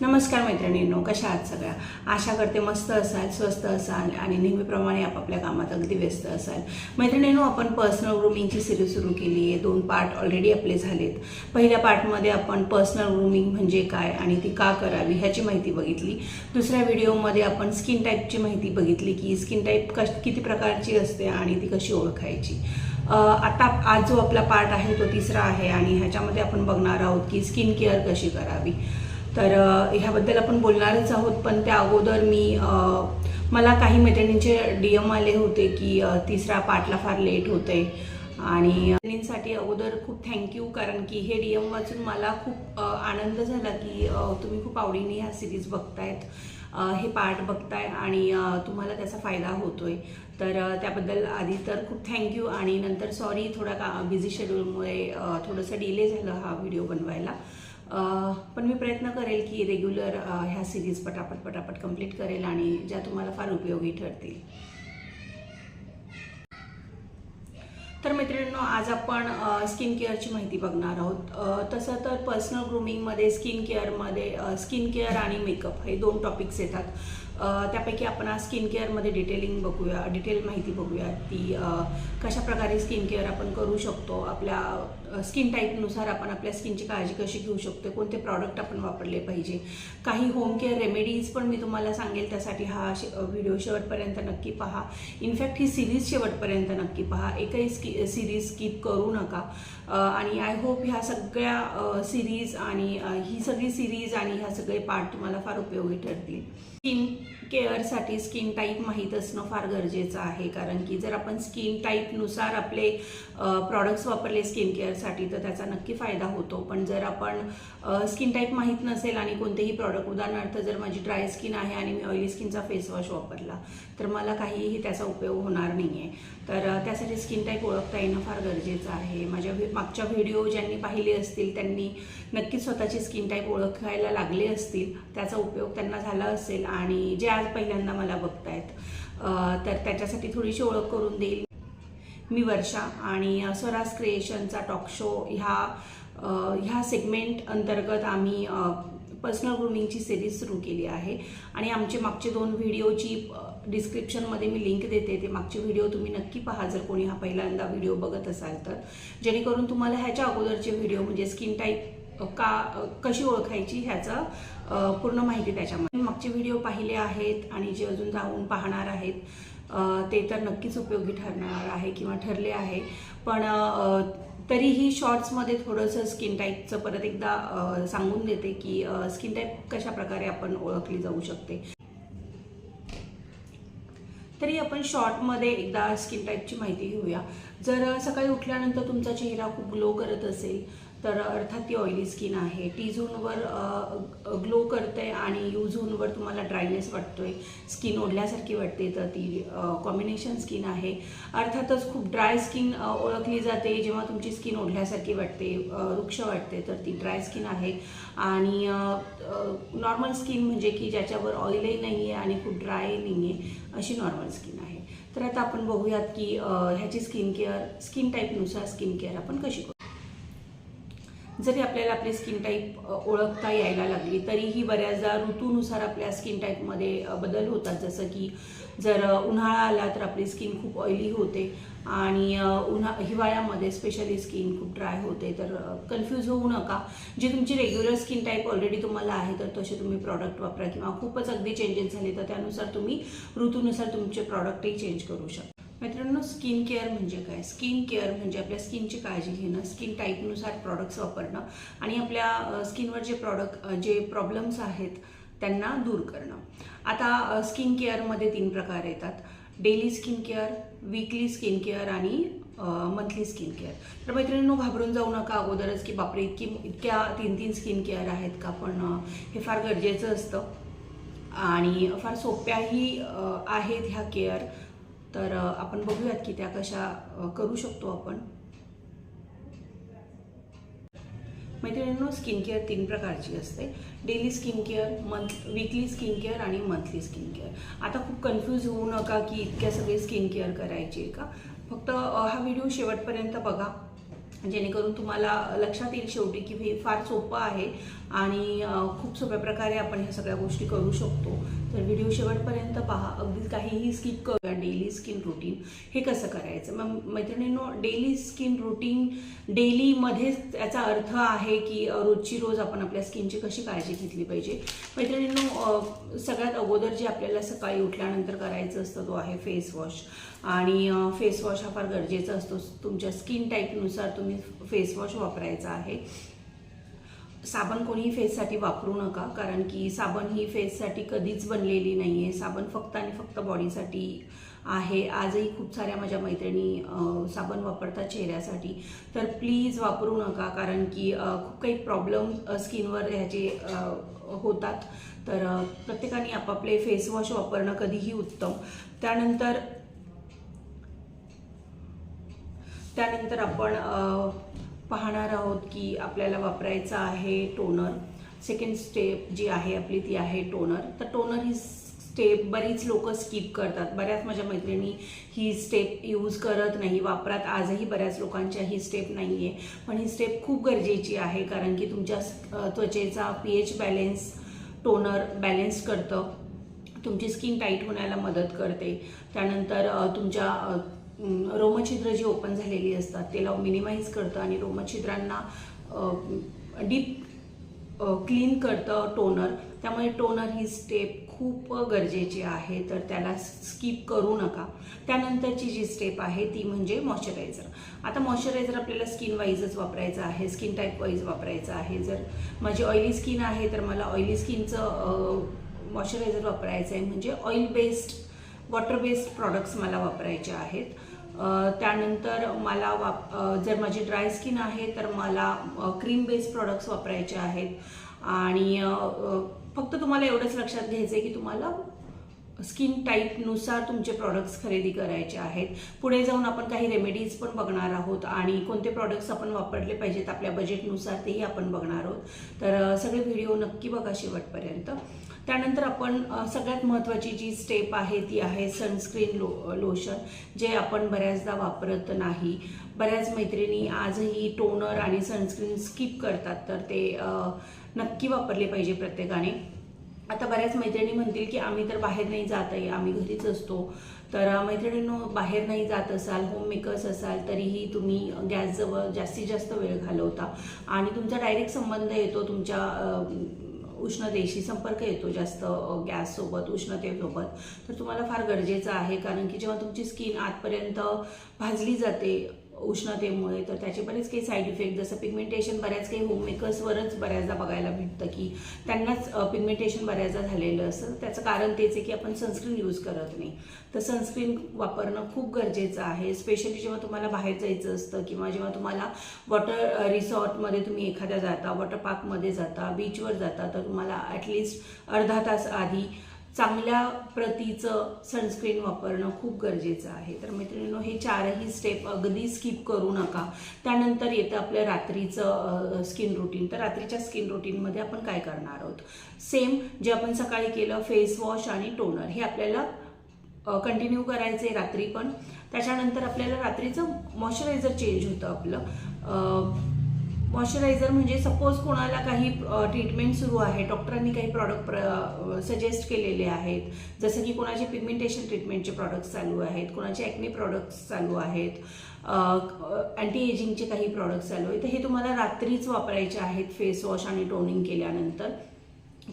नमस्कार मैत्रिणींनो कशा आहात सगळ्या? आशा करते मस्त असाल स्वस्त असाल आणि नेहमीप्रमाणे आपापल्या कामात अगदी व्यस्त असाल. मैत्रिणींनो आपण पर्सनल ग्रूमिंगची सिरीज सुरू केली आहे. दोन पार्ट ऑलरेडी आपले झालेत. पहिल्या पार्टमध्ये आपण पर्सनल ग्रूमिंग म्हणजे काय आणि ती का करावी ह्याची माहिती बघितली. दुसऱ्या व्हिडिओमध्ये आपण स्किन टाईपची माहिती बघितली की स्किन टाईप कश किती प्रकारची असते आणि ती कशी ओळखायची. आता आज जो आपला पार्ट आहे तो तिसरा आहे आणि ह्याच्यामध्ये आपण बघणार आहोत की स्किन केअर कशी करावी. तर अ, ह्याबद्दल आपण बोलणारच आहोत पण त्या अगोदर मी मला काही मैत्रिणींचे डी एम आले होते की तिसरा पार्टला फार लेट होते आणि मैत्रिणींसाठी अगोदर खूप थँक्यू कारण की हे डी एम वाचून मला खूप आनंद झाला की तुम्ही खूप आवडीने ह्या सिरीज बघतायत हे पार्ट बघताय आणि तुम्हाला त्याचा फायदा होतोय. तर त्याबद्दल आधी तर खूप थँक्यू आणि नंतर सॉरी थोडा का बिझी शेड्यूलमुळे थोडंसं डिले झालं हा व्हिडिओ बनवायला. पण मी प्रयत्न करेल की रेग्युलर ह्या सिरीज पटापट पटापट कंप्लीट करेल आणि ज्या तुम्हाला फार उपयोगी ठरतील. तर मैत्रिणींनो आज आपण स्किन केअरची माहिती बघणार आहोत. तसं तर पर्सनल ग्रूमिंगमध्ये स्किन केअरमध्ये स्किन केअर आणि मेकअप हे दोन टॉपिक्स येतात. त्यापैकी आपण आज स्किन केअरमध्ये डिटेलिंग बघूया डिटेल माहिती बघूया. ती कशा प्रकारे स्किन केअर आपण करू शकतो आपल्या स्किन टाईपनुसार आपण आपल्या स्किनची काळजी कशी घेऊ शकतो कोणते प्रॉडक्ट आपण वापरले पाहिजे. काही होम केअर रेमेडीज पण मी तुम्हाला सांगेल त्यासाठी हा व्हिडिओ शेवटपर्यंत नक्की पहा. इनफॅक्ट ही सिरीज शेवटपर्यंत नक्की पहा. एकही स्की सिरीज स्किप करू नका. आणि आय होप ह्या सगळ्या सिरीज आणि ही सगळी सिरीज आणि ह्या सगळे पार्ट तुम्हाला फार उपयोगी ठरतील. स्किन केअरसाठी स्किन टाईप माहीत असणं फार गरजेचं आहे. कारण की जर आपण स्किन टाईपनुसार आपले प्रॉडक्ट्स वापरले स्किन केअरसाठी तर त्याचा नक्की फायदा होतो. पण जर आपण स्किन टाईप माहीत नसेल आणि कोणतेही प्रॉडक्ट उदाहरणार्थ जर माझी ड्राय स्किन आहे आणि मी ऑइली स्किनचा फेस वॉश वापरला तर मला काहीही त्याचा उपयोग होणार नाही आहे तर त्यासाठी स्किन टाईप ओळखता येणं फार गरजेचं आहे. माझ्या मागच्या व्हिडिओ ज्यांनी पाहिले असतील त्यांनी नक्कीच स्वतःची स्किन टाईप ओळखायला लागले असतील. त्याचा उपयोग त्यांना झाला असेल. आणि जे आज पहिल्यांदा मला बघतायत तर त्याच्यासाठी थोडीशी ओळख करून देईल. मी वर्षा आणि स्वराज क्रिएशनचा टॉक शो ह्या ह्या सेगमेंट अंतर्गत आम्ही पर्सनल ग्रूमिंगची सिरीज सुरू केली आहे. आणि आमचे मागचे दोन व्हिडिओची डिस्क्रिप्शनमध्ये मी लिंक देते. ते मागचे व्हिडिओ तुम्ही नक्की पहा जर कोणी हा पहिल्यांदा व्हिडिओ बघत असाल तर. जेणेकरून तुम्हाला ह्याच्या अगोदरचे व्हिडिओ म्हणजे स्किन टाईप का कशी ओळखायची ह्याचं पूर्ण माहिती त्याच्यामध्ये. मागचे व्हिडिओ पाहिले आहेत आणि जे अजून जाऊन पाहणार आहेत ते तर नक्कीच उपयोगी ठरणार आहे किंवा ठरले आहे. पण तरीही शॉर्ट्समध्ये थोडंसं स्किन टाईपचं परत एकदा सांगून देते की स्किन टाईप कशा प्रकारे आपण ओळखली जाऊ शकते. तरी आपण शॉर्टमध्ये एकदा स्किन टाईपची माहिती घेऊया. जर सकाळी उठल्यानंतर तुमचा चेहरा खूप ग्लो करत असेल तर अर्थात ती ऑइली स्किन आहे. टी झोनवर ग्लो करते आणि यू झोनवर तुम्हाला ड्रायनेस वाटतोय. स्किन ओढल्यासारखी वाटते तर ती कॉम्बिनेशन स्किन आहे. अर्थातच खूप ड्राय स्किन ओळखली जाते. जेव्हा तुमची स्किन ओढल्यासारखी वाटते वृक्ष वाटते तर ती ड्राय स्किन आहे. आणि नॉर्मल स्किन म्हणजे की ज्याच्यावर ऑइलही नाही आहे आणि खूप ड्राय नाही आहे अशी नॉर्मल स्किन आहे. तर आता आपण बघूयात की ह्याची स्किन केअर स्किन टाईपनुसार स्किन केअर आपण कशी करू? जरी आपल्याला आपली स्किन टाईप ओळखता यायला लागली तरीही बऱ्याचदा ऋतूनुसार आपल्या स्किन टाईपमध्ये बदल होतात. जसं की जर उन्हाळा आला तर आपली स्किन खूप ऑइली होते आणि उन्हा हिवाळ्यामध्ये स्पेशली स्किन खूप ड्राय होते. तर कन्फ्यूज होऊ नका. जी तुमची रेग्युलर स्किन टाईप ऑलरेडी तुम्हाला आहे तर तसे तुम्ही प्रॉडक्ट वापरा किंवा खूपच अगदी चेंजेस झाले तर त्यानुसार तुम्ही ऋतूनुसार तुमचे प्रॉडक्टही चेंज करू शकता. मित्रांनो स्किन केअर म्हणजे काय? स्किन केअर म्हणजे आपल्या स्किनची काळजी घेणं स्किन टाईपनुसार प्रॉडक्ट्स वापरणं आणि आपल्या स्किनवर जे प्रॉडक्ट जे प्रॉब्लेम्स आहेत त्यांना दूर करणं. आता स्किन केअरमध्ये तीन प्रकार येतात. Daily skin care weekly skin care आणि मंथली स्किन केअर तर मैत्रिणींनो घाबरून जाऊ नका अगोदरच की बापरे इतकी इतक्या तीन तीन स्किन केअर आहेत का? पण हे फार गरजेचं असतं. आणि फार सोप्याही आहेत ह्या केअर तर आपण बघूयात की त्या कशा करू शकतो आपण. मैत्रिणींनो स्किन केअर तीन प्रकारची असते. Daily skin care month weekly skin care आणि मंथली स्किन केअर आता खूप कन्फ्यूज होऊ नका की इतक्या सगळे स्किन केअर करायची का? फक्त हा व्हिडिओ शेवटपर्यंत बघा. जेणेकरून तुम्हाला लक्षात येईल शेवटी की हे फार सोपं आहे आणि खूप सोप्या प्रकारे आपण ह्या सगळ्या गोष्टी करू शकतो. तर व्हिडिओ शेवटपर्यंत पहा. अगदी काहीही स्किप करूया डेली स्किन रुटीन हे कसं करायचं? मग मैत्रिणींनो डेली स्किन रुटीन डेलीमध्येच याचा अर्थ आहे की रोजची रोज आपण आपल्या स्किनची कशी काळजी घेतली पाहिजे? मैत्रिणींनो सगळ्यात अगोदर जे आपल्याला सकाळी उठल्यानंतर करायचं असतं तो आहे फेस वॉश आणि फेस वॉश हा फार गरजेचा असतो. तुमच्या स्किन टाईपनुसार तुम्ही फेस वॉश वापरायचा आहे. साबण कोणीही फेससाठी वापरू नका कारण की साबण ही फेससाठी कधीच बनलेली नाही आहे साबण फक्त आणि फक्त बॉडीसाठी आहे. आजही खूप साऱ्या माझ्या मैत्रिणी साबण वापरतात चेहऱ्यासाठी. तर प्लीज वापरू नका कारण की खूप काही प्रॉब्लेम स्किनवर ह्याचे होतात. तर प्रत्येकाने आपापले फेसवॉश वापरणं कधीही उत्तम. त्यानंतर त्यानंतर आपण पाहणार आहोत की आपल्याला वापरायचं आहे टोनर सेकंड स्टेप जी आहे आपली ती आहे टोनर तर टोनर ही स्टेप बरीच लोक स्किप करतात. बऱ्याच माझ्या मैत्रिणी ही स्टेप यूज करत नाही वापरात. आजही बऱ्याच लोकांच्या ही स्टेप नाही आहे पण ही स्टेप खूप गरजेची आहे कारण की तुमच्या त्वचेचा P H balance toner balance करतं. तुमची स्किन टाईट होण्याला मदत करते. त्यानंतर तुमच्या रोमछिद्र जी ओपन झालेली असतात त्याला मिनिमाइज करतं आणि रोमछिद्रांना डीप क्लीन करतं टोनर त्यामुळे टोनर ही स्टेप खूप गरजेची आहे तर त्याला स्किप करू नका. त्यानंतरची जी स्टेप आहे ती म्हणजे मॉइश्चरायझर आता मॉइश्चरायझर आपल्याला स्किन वाईजच वापरायचं आहे स्किन टाईप वाईज वापरायचं आहे. जर माझी ऑइली स्किन आहे तर मला ऑइली स्किनचं मॉइश्चरायझर वापरायचं आहे म्हणजे oil based water based products मला वापरायचे आहेत. त्यानंतर मला वाप जर माझी ड्राय स्किन आहे तर मला क्रीम बेस्ड प्रॉडक्ट्स वापरायचे आहेत. आणि फक्त तुम्हाला एवढंच लक्षात घ्यायचं आहे की तुम्हाला स्किन टाईपनुसार तुमचे प्रॉडक्ट्स खरेदी करायचे आहेत. पुढे जाऊन आपण काही रेमेडीज पण बघणार आहोत आणि कोणते प्रॉडक्ट्स आपण वापरले पाहिजेत आपल्या बजेटनुसार तेही आपण बघणार आहोत. तर सगळे व्हिडिओ नक्की बघा शेवटपर्यंत. त्यानंतर आपण सगळ्यात महत्त्वाची जी स्टेप आहे ती आहे सनस्क्रीन लो लोशन जे आपण बऱ्याचदा वापरत नाही. बऱ्याच मैत्रिणी आजही टोनर आणि सनस्क्रीन स्किप करतात तर ते नक्की वापरले पाहिजे प्रत्येकाने. आता बऱ्याच मैत्रिणी म्हणतील की आम्ही तर बाहेर नाही जात आहे आम्ही घरीच असतो. तर मैत्रिणींनो बाहेर नाही जात असाल होम मेकर्स असाल तरीही तुम्ही गॅसजवळ जास्तीत जास्त वेळ घालवता. आणि तुमचा डायरेक्ट संबंध येतो तुमच्या उष्णतेशी संपर्क येतो जास्त गॅससोबत उष्णतेसोबत तर तुम्हाला फार गरजेचं आहे कारण की जेव्हा तुमची स्किन आतपर्यंत भाजली जाते उष्णतेमुळे तर त्याचे बरेच काही साईड इफेक्ट जसं पिगमेंटेशन बऱ्याच काही होममेकर्सवरच बऱ्याचदा बघायला भेटतं की त्यांनाच पिगमेंटेशन बऱ्याचदा झालेलं असतं. त्याचं कारण तेच आहे की आपण सनस्क्रीन यूज करत नाही. तर सनस्क्रीन वापरणं खूप गरजेचं आहे स्पेशली जेव्हा तुम्हाला बाहेर जायचं असतं किंवा जेव्हा तुम्हाला वॉटर रिसॉर्टमध्ये तुम्ही एखाद्या जाता वॉटर पार्कमध्ये जाता बीचवर जाता तर तुम्हाला ॲटलिस्ट अर्धा तास आधी चांगल्या प्रतीचं सनस्क्रीन वापरणं खूप गरजेचं आहे. तर मित्रांनो हे चारही स्टेप अगदी स्किप करू नका. त्यानंतर येतं आपलं रात्रीचं स्किन रुटीन तर रात्रीच्या स्किन रुटीनमध्ये आपण काय करणार आहोत? सेम जे आपण सकाळी केलं फेस वॉश आणि टोनर हे आपल्याला कंटिन्यू करायचं आहे रात्री पण. त्याच्यानंतर आपल्याला रात्रीचं मॉइश्चरायझर चेंज होतं आपलं. मॉइश्चरायझर म्हणजे सपोज कोणाला काही ट्रीटमेंट सुरू आहे डॉक्टरांनी काही प्रॉडक्ट प्र सजेस्ट केलेले आहेत जसं की कोणाचे पिगमेंटेशन ट्रीटमेंटचे प्रॉडक्ट्स चालू आहेत कोणाचे ॲक्ने प्रॉडक्ट्स चालू आहेत अँटी एजिंगचे काही प्रॉडक्ट्स चालू आहेत तर हे तुम्हाला रात्रीच वापरायचे आहेत फेस वॉश आणि टोनिंग केल्यानंतर.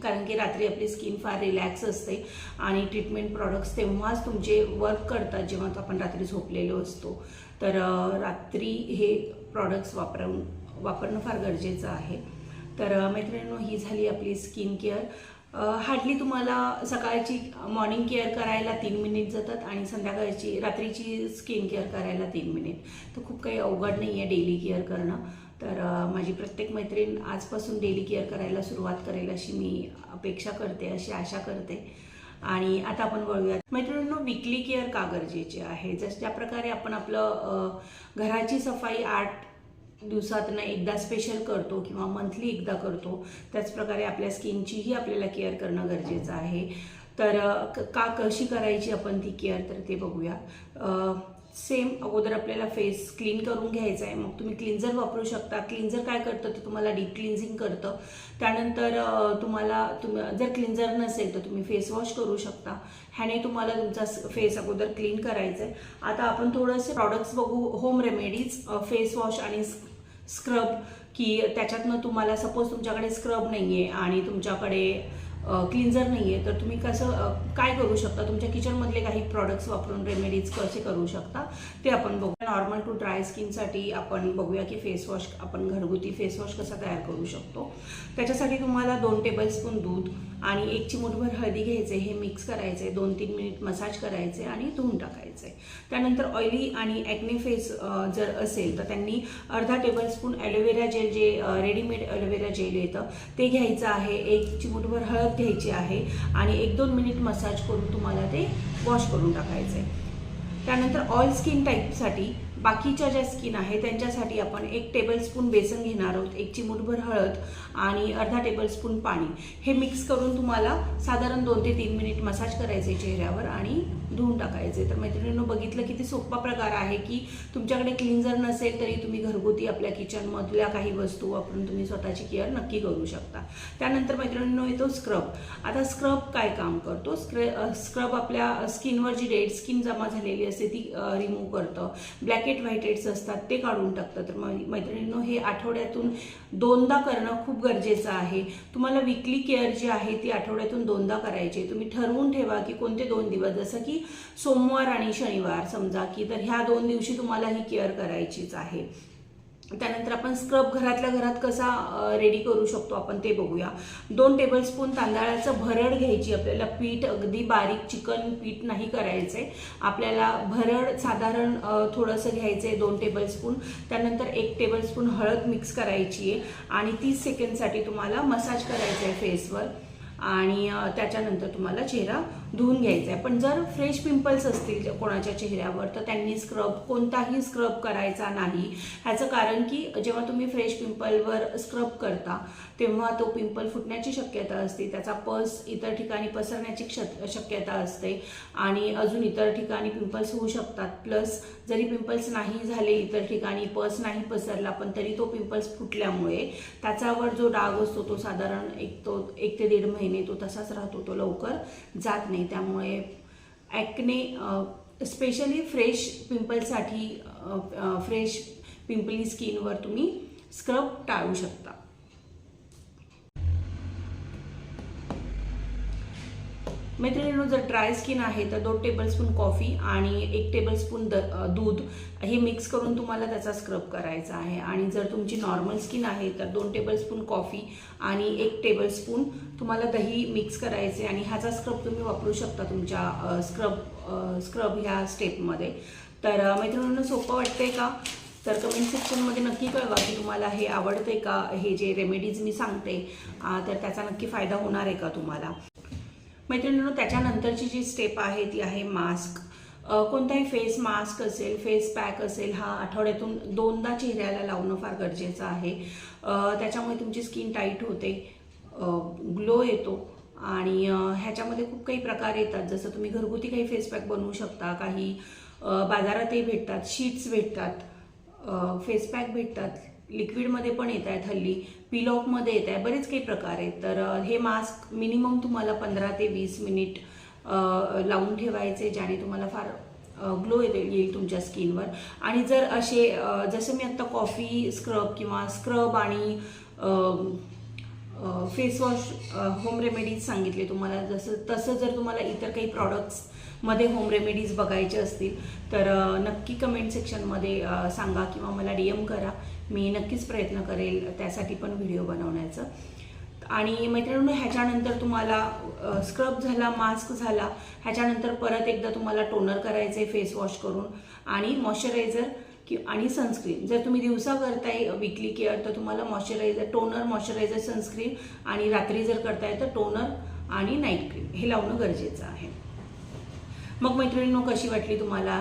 कारण की रात्री आपली स्किन फार रिलॅक्स असते आणि ट्रीटमेंट प्रॉडक्ट्स तेव्हाच तुमचे वर्क करतात जेव्हा आपण रात्री झोपलेलो असतो. तर रात्री हे प्रॉडक्ट्स वापरून वापरणं फार गरजेचं आहे. तर मैत्रिणींनो ही झाली आपली स्किन केअर हार्डली तुम्हाला सकाळची मॉर्निंग केअर करायला तीन मिनिट जातात आणि संध्याकाळची रात्रीची स्किन केअर करायला तीन मिनिट तर खूप काही अवघड नाही आहे डेली केअर करणं. तर माझी प्रत्येक मैत्रीण आजपासून डेली केअर करायला सुरुवात करेल अशी मी अपेक्षा करते अशी आशा करते. आणि आता आपण वळूयात. मैत्रिणींनो विकली केअर का गरजेची आहे? जस ज्या प्रकारे आपण आपलं घराची सफाई आठ दिवसातनं एकदा स्पेशल करतो किंवा मंथली एकदा करतो. त्याचप्रकारे आपल्या स्किनचीही आपल्याला केअर करणं गरजेचं आहे. तर क- का कशी करायची आपण ती केअर तर ते बघूया. सेम अगोदर आपल्याला फेस क्लीन करून घ्यायचा आहे. मग तुम्ही क्लिन्झर वापरू शकता. क्लिन्झर काय करतं ते तुम्हाला डीप क्लिन्झिंग करतं. त्यानंतर तुम्हाला तुम जर क्लिन्झर नसेल तर तुम्ही फेस वॉश करू शकता. ह्याने तुम्हाला तुमचा फेस अगोदर क्लीन करायचा आहे आता आपण थोडेसे प्रॉडक्ट्स बघू. होम रेमेडीज फेस वॉश आणि स्क्रब की त्याच्यातनं तुम्हाला सपोज तुमच्याकडे स्क्रब नाही आहे आणि तुमच्याकडे क्लिन्झर नाही आहे तर तुम्ही कसं काय करू शकता? तुमच्या किचनमधले काही प्रॉडक्ट्स वापरून रेमेडीज कसे करू शकता? ते आपण बघू नॉर्मल टू ड्राय स्किनसाठी आपण बघूया की फेसवॉश आपण घरगुती फेसवॉश कसा तयार करू शकतो? त्याच्यासाठी तुम्हाला दोन टेबलस्पून दूध आणि एक चिमूटभर हळदी घ्यायचे हे मिक्स करायचे दोन तीन मिनिट मसाज करायचे आणि धुवून टाकायचे. त्यानंतर ऑइली आणि ॲक्ने फेस जर असेल तर त्यांनी अर्धा टेबलस्पून ॲलोवेरा जेल जे रेडीमेड ॲलोवेरा जेल येतं ते घ्यायचं आहे. एक चिमूटभर हळद घ्यायची आहे आणि एक दोन मिनिट मसाज करून तुम्हाला ते वॉश करून टाकायचं. आहे त्यानंतर ऑइल स्किन टाईपसाठी बाकीच्या ज्या स्किन आहे त्यांच्यासाठी आपण एक टेबलस्पून बेसन घेणार आहोत एक चिमूटभर हळद आणि अर्धा टेबलस्पून पाणी. हे मिक्स करून तुम्हाला साधारण दोन ते तीन मिनिट मसाज करायचे चेहऱ्यावर आणि धुवून टाकायचे. तर मैत्रिणींनो बघितलं किती सोपा प्रकार आहे की तुमच्याकडे क्लिन्झर नसेल तरी तुम्ही घरगुती आपल्या किचनमधल्या काही वस्तू वापरून तुम्ही स्वतःची केअर नक्की करू शकता. त्यानंतर मैत्रिणींनो येतो स्क्रब आता स्क्रब काय काम करतो? स्क्रे स्क्रब आपल्या स्किनवर जी डेड स्किन जमा झालेली असते ती रिमूव्ह करतं. ब्लॅक ब्लॅकेट व्हाईटेड्स असतात ते काढून टाकतात. तर मैत्रिणींनो हे आठवड्यातून दोनदा करणं खूप गरजेचं आहे. तुम्हाला विकली केअर जी आहे ती आठवड्यातून दोनदा करायची तुम्ही ठरवून ठेवा की कोणते दोन दिवस जसं की सोमवार आणि शनिवार समजा की तर ह्या दोन दिवशी तुम्हाला ही केअर करायचीच आहे. त्यानंतर आपण स्क्रब घरातल्या घरात कसा रेडी करू शकतो आपण ते बघूया. दोन टेबलस्पून तांदळाचं भरड घ्यायची आपल्याला पीठ अगदी बारीक चिकन पीठ नाही करायचं आहे आपल्याला भरड साधारण थोडंसं घ्यायचं आहे दोन टेबलस्पून त्यानंतर एक टेबलस्पून हळद मिक्स करायची आहे. आणि तीस सेकंडसाठी तुम्हाला मसाज करायचा आहे फेसवर आणि त्याच्यानंतर तुम्हाला चेहरा धुवून घ्यायचं आहे पण जर फ्रेश पिंपल्स असतील कोणाच्या चेहऱ्यावर तर त्यांनी स्क्रब कोणताही स्क्रब करायचा नाही. ह्याचं कारण की जेव्हा तुम्ही फ्रेश पिंपलवर स्क्रब करता तेव्हा तो पिंपल फुटण्याची शक्यता असते. त्याचा पस इतर ठिकाणी पसरण्याची शक्यता असते. आणि अजून इतर ठिकाणी पिंपल्स होऊ शकतात. प्लस जरी पिंपल्स नाही झाले इतर ठिकाणी पस नाही पसरला पण तरी तो पिंपल्स फुटल्यामुळे त्याच्यावर जो डाग असतो तो साधारण एक तो एक ते दीड महिने तो तसाच राहतो तो लवकर जात नाही. त्यामुळे ॲक्ने स्पेशली फ्रेश पिंपलसाठी फ्रेश पिंपली स्किनवर तुम्ही स्क्रब टाळू शकता. मैत्रिणींनो जर ड्राय स्किन आहे तर दोन टेबलस्पून कॉफी आणि एक टेबलस्पून द दूध हे मिक्स करून तुम्हाला त्याचा स्क्रब करायचा आहे. आणि जर तुमची नॉर्मल स्किन आहे तर दोन टेबलस्पून कॉफी आणि एक टेबलस्पून तुम्हाला दही मिक्स करायचे आणि ह्याचा स्क्रब तुम्ही वापरू शकता तुमच्या स्क्रब स्क्रब ह्या स्टेपमध्ये तर मैत्रिणींना सोपं वाटतंय का? तर कमेंट सेक्शनमध्ये नक्की कळवा की तुम्हाला हे आवडते का? हे जे रेमेडीज मी सांगते तर त्याचा नक्की फायदा होणार आहे का तुम्हाला? मैत्रिणींनो त्याच्यानंतरची जी स्टेप आहे ती आहे मास्क कोणताही फेस मास्क असेल फेस पॅक असेल हा आठवड्यातून दोनदा चेहऱ्याला लावणं फार गरजेचं आहे. त्याच्यामुळे तुमची स्किन टाईट होते ग्लो येतो आणि ह्याच्यामध्ये खूप काही प्रकार येतात. जसं तुम्ही घरगुती काही फेस पॅक बनवू शकता काही बाजारातही भेटतात शीट्स भेटतात फेस पॅक भेटतात. लिक्विडमध्ये पण येत आहेत हल्ली पील येत आहे बरेच काही प्रकार आहेत. तर हे मास्क मिनिमम तुम्हाला पंधरा ते वीस मिनिट लावून ठेवायचे ज्याने तुम्हाला फार ग्लो येईल तुमच्या स्किनवर. आणि जर असे जसं मी आत्ता कॉफी स्क्रब किंवा स्क्रब आणि फेसवॉश होम रेमेडीज सांगितले तुम्हाला जसं तसं जर तुम्हाला इतर काही प्रॉडक्ट्समध्ये होम रेमेडीज बघायचे असतील तर नक्की कमेंट सेक्शनमध्ये सांगा किंवा मला डी एम करा. मी नक्कीच प्रयत्न करेल त्यासाठी पण व्हिडिओ बनवण्याचं. आणि मैत्रिणींनो ह्याच्यानंतर तुम्हाला स्क्रब झाला मास्क झाला ह्याच्यानंतर परत एकदा तुम्हाला टोनर करायचं आहे फेस वॉश करून आणि मॉइश्चरायझर कि आणि सनस्क्रीन जर तुम्ही दिवसा करताय विकली केअर तर तुम्हाला मॉइश्चरायझर टोनर मॉइश्चरायझर सनस्क्रीन आणि रात्री जर करताय तर टोनर आणि नाईट क्रीम हे लावणं गरजेचं आहे. मग मैत्रिणींनो कशी वाटली तुम्हाला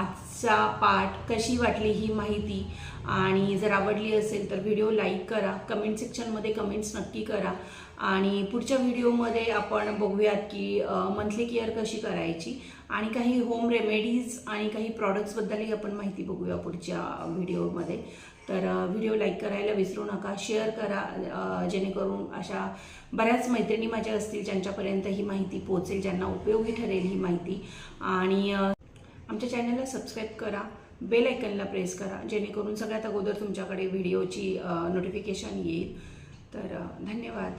आजचा पाठ? कशी वाटली ही माहिती? आणि जर आवडली असेल तर व्हिडिओ लाईक करा. कमेंट सेक्शनमध्ये कमेंट्स नक्की करा. आणि पुढच्या व्हिडिओमध्ये आपण बघूयात की मंथली केअर कशी करायची आणि काही होम रेमेडीज आणि काही प्रॉडक्ट्सबद्दलही आपण माहिती बघूया पुढच्या व्हिडिओमध्ये तर व्हिडिओ लाईक करायला विसरू नका. शेअर करा जेणेकरून अशा बऱ्याच मैत्रिणी माझ्या असतील ज्यांच्यापर्यंत ही माहिती पोहोचेल ज्यांना उपयोगी ठरेल ही माहिती. आणि आमच्या चॅनलला सबस्क्राईब करा. बेल आयकनला प्रेस करा जेणेकरून सगळ्यात अगोदर तुमच्याकडे व्हिडिओची नोटिफिकेशन येईल. तर धन्यवाद.